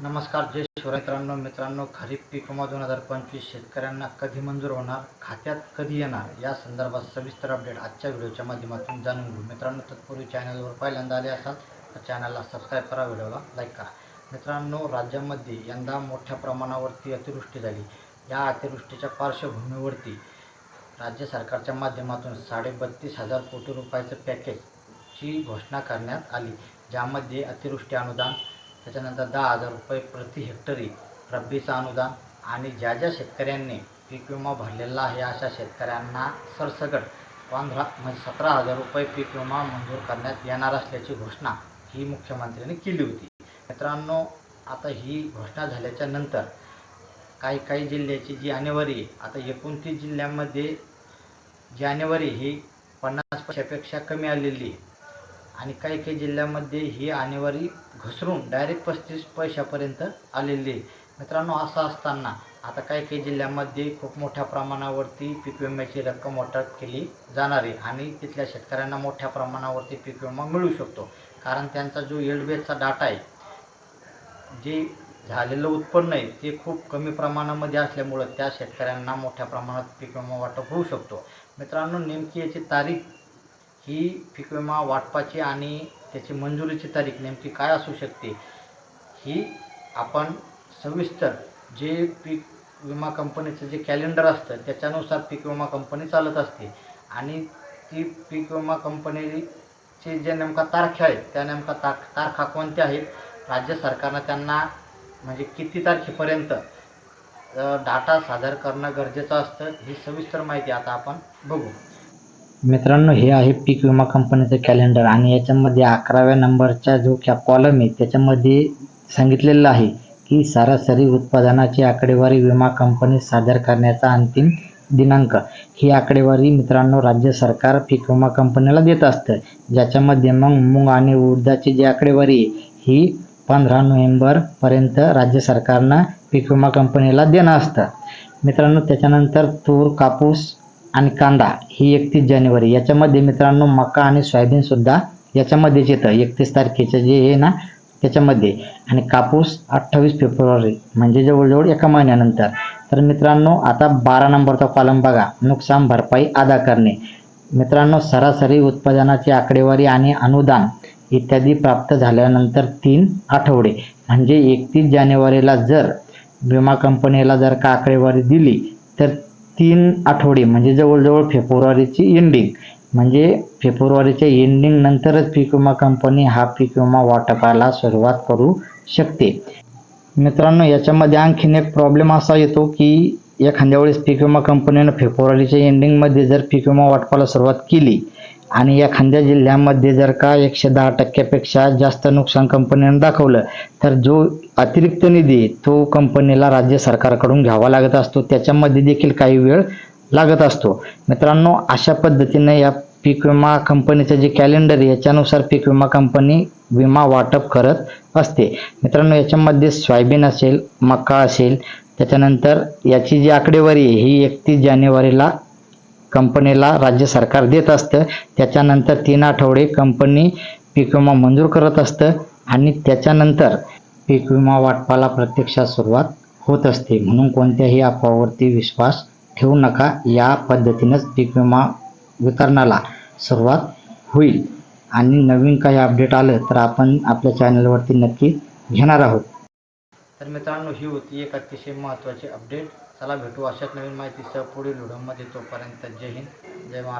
नमस्कार जय शिवराय मित्रांनो मित्रांनो खरीप पीक विमा दोन हजार पंचवीस शेतकऱ्यांना कधी मंजूर होणार खात्यात कधी येणार या संदर्भात सविस्तर अपडेट आजच्या व्हिडिओच्या माध्यमातून जाणून घेऊ. मित्रांनो तत्पूर्वी चॅनलवर पहिल्यांदा आले असाल तर चॅनलला सबस्क्राईब करा व्हिडिओला लाईक करा. मित्रांनो राज्यामध्ये यंदा मोठ्या प्रमाणावरती अतिवृष्टी झाली. या अतिवृष्टीच्या पार्श्वभूमीवरती राज्य सरकारच्या माध्यमातून साडेबत्तीस हजार कोटी रुपयाचं पॅकेजची घोषणा करण्यात आली ज्यामध्ये अतिवृष्टी अनुदान त्याच्यानंतर दहा हजार रुपये प्रति हेक्टरी रब्बीचं अनुदान. आणि ज्या ज्या शेतकऱ्यांनी पीक विमा भरलेला आहे अशा शेतकऱ्यांना सरसकट पंधरा म्हणजे सतरा हजार रुपये पीक विमा मंजूर करण्यात येणार असल्याची घोषणा ही मुख्यमंत्र्यांनी केली होती. मित्रांनो आता ही घोषणा झाल्याच्यानंतर काही काही जिल्ह्याची जी जानेवारी आता एकोणतीस जिल्ह्यांमध्ये जानेवारी ही पन्नास पैशापेक्षा कमी आलेली आणि काही काही जिल्ह्यामध्ये ही आणेवारी घसरून डायरेक्ट पस्तीस पैशापर्यंत आलेली आहे. मित्रांनो असं असताना आता काही काही जिल्ह्यामध्ये खूप मोठ्या प्रमाणावरती पीक विम्याची रक्कम वाटप केली जाणार आहे आणि तिथल्या शेतकऱ्यांना मोठ्या प्रमाणावरती पीक विमा मिळू शकतो. कारण त्यांचा जो एल्डबेजचा डाटा आहे जे झालेलं उत्पन्न आहे ते खूप कमी प्रमाणामध्ये असल्यामुळं त्या शेतकऱ्यांना मोठ्या प्रमाणात पीक विमा वाटप होऊ शकतो. मित्रांनो नेमकी याची तारीख ही पीक विमा वाटपाची आणि त्याची मंजुरीची तारीख नेमकी काय असू शकते ही आपण सविस्तर जे पीक विमा कंपनीचं जे कॅलेंडर असतं त्याच्यानुसार पीक विमा कंपनी चालत असते. आणि ती पीक विमा कंपनीचे जे नेमका तारखा आहेत त्या नेमका तार तारखा कोणत्या आहेत राज्य सरकारनं त्यांना म्हणजे किती तारखेपर्यंत डाटा सादर करणं गरजेचं असतं ही सविस्तर माहिती आता आपण बघू. मित्रांनो हे आहे पीक विमा कंपनीचं कॅलेंडर आणि याच्यामध्ये अकराव्या नंबरचा जो क्या कॉलम आहे त्याच्यामध्ये सांगितलेलं आहे की सरासरी उत्पादनाची आकडेवारी विमा कंपनी सादर करण्याचा अंतिम दिनांक. ही आकडेवारी मित्रांनो राज्य सरकार पीक विमा कंपनीला देत असतं. ज्याच्यामध्ये मग मूग आणि उडदाची जी आकडेवारी आहे ही पंधरा नोव्हेंबरपर्यंत राज्य सरकारनं पीक विमा कंपनीला देणं असतं. मित्रांनो त्याच्यानंतर तूर कापूस आणि कांदा ही एकतीस जानेवारी. याच्यामध्ये मित्रांनो मका आणि सोयाबीनसुद्धा याच्यामध्येच येतं. एकतीस तारखेचं जे आहे ना त्याच्यामध्ये. आणि कापूस अठ्ठावीस फेब्रुवारी म्हणजे जवळजवळ एका महिन्यानंतर. तर मित्रांनो आता बारा नंबरचा कॉलम बघा. नुकसान भरपाई अदा करणे. मित्रांनो सरासरी उत्पादनाची आकडेवारी आणि अनुदान इत्यादी प्राप्त झाल्यानंतर तीन आठवडे. म्हणजे एकतीस जानेवारीला जर विमा कंपनीला जर का आकडेवारी दिली तर तीन आठवडे म्हणजे जवळजवळ फेब्रुवारीची एंडिंग म्हणजे फेब्रुवारीच्या एंडिंग नंतरच पीक विमा कंपनी हा पीक विमा वाटपाला सुरुवात करू शकते. मित्रांनो याच्यामध्ये आणखीन एक प्रॉब्लेम असा येतो की एखाद्या वेळेस पीक विमा कंपनीनं फेब्रुवारीच्या एंडिंगमध्ये जर पीक विमा वाटपाला सुरुवात केली आणि एखाद्या जिल्ह्यामध्ये जर का एकशे दहा टक्क्यापेक्षा जास्त नुकसान कंपनीनं दाखवलं तर जो अतिरिक्त निधी तो कंपनीला राज्य सरकारकडून घ्यावा लागत असतो. त्याच्यामध्ये देखील काही वेळ लागत असतो. मित्रांनो अशा पद्धतीनं या पीक विमा कंपनीचं जे कॅलेंडर आहे याच्यानुसार पीक विमा कंपनी विमा वाटप करत असते. मित्रांनो याच्यामध्ये सोयाबीन असेल मका असेल त्याच्यानंतर याची जी आकडेवारी आहे ही एकतीस जानेवारीला कंपनीला राज्य सरकार देत असतं. त्याच्यानंतर तीन आठवडे कंपनी पीक विमा मंजूर करत असतं आणि त्याच्यानंतर पीक विमा वाटपाला प्रत्यक्षात सुरुवात होत असते. म्हणून कोणत्याही अफवावरती विश्वास ठेवू नका. या पद्धतीनंच पीक विमा वितरणाला सुरुवात होईल. आणि नवीन काही अपडेट आलं तर आपण आपल्या चॅनलवरती नक्की घेणार आहोत. तर मित्रांनो ही होती एक अतिशय महत्त्वाची अपडेट. चला भेटू अशाच नवीन माहितीसह पुढील व्हिडिओमध्ये तोपर्यंत जय हिंद जय महाराज